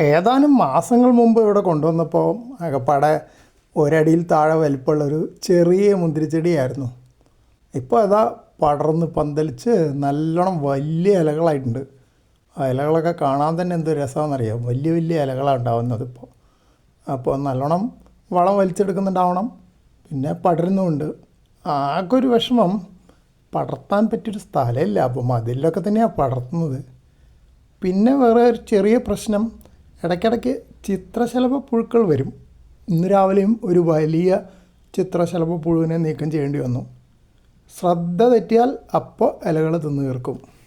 ഏതാനും മാസങ്ങൾ മുമ്പ് ഇവിടെ കൊണ്ടുവന്നപ്പോൾ അകപ്പാടെ ഒരടിയിൽ താഴെ വലിപ്പമുള്ളൊരു ചെറിയ മുന്തിരിച്ചെടിയായിരുന്നു. ഇപ്പോൾ അതാ പടർന്ന് പന്തലിച്ച് നല്ലോണം വലിയ ഇലകളായിട്ടുണ്ട്. ആ ഇലകളൊക്കെ കാണാൻ തന്നെ എന്ത് രസമാണെന്നറിയാം? വലിയ വലിയ ഇലകളാണ് ഉണ്ടാവുന്നത് ഇപ്പോൾ അപ്പോൾ നല്ലോണം വളം വലിച്ചെടുക്കുന്നുണ്ടാവണം. പിന്നെ പടരുന്നുമുണ്ട്. ആകെ ഒരു വിഷമം. പടർത്താൻ പറ്റിയൊരു സ്ഥലമില്ല. അപ്പം അതിലൊക്കെ തന്നെയാണ് പടർത്തുന്നത്. പിന്നെ വേറെ ഒരു ചെറിയ പ്രശ്നം. ഇടയ്ക്കിടയ്ക്ക് ചിത്രശലഭ പുഴുക്കൾ വരും. ഇന്ന് രാവിലെയും ഒരു വലിയ ചിത്രശലഭ പുഴുവിനെ നീക്കം ചെയ്യേണ്ടി വന്നു. ശ്രദ്ധ തെറ്റിയാൽ അപ്പോൾ ഇലകൾ തിന്നു തീർക്കും.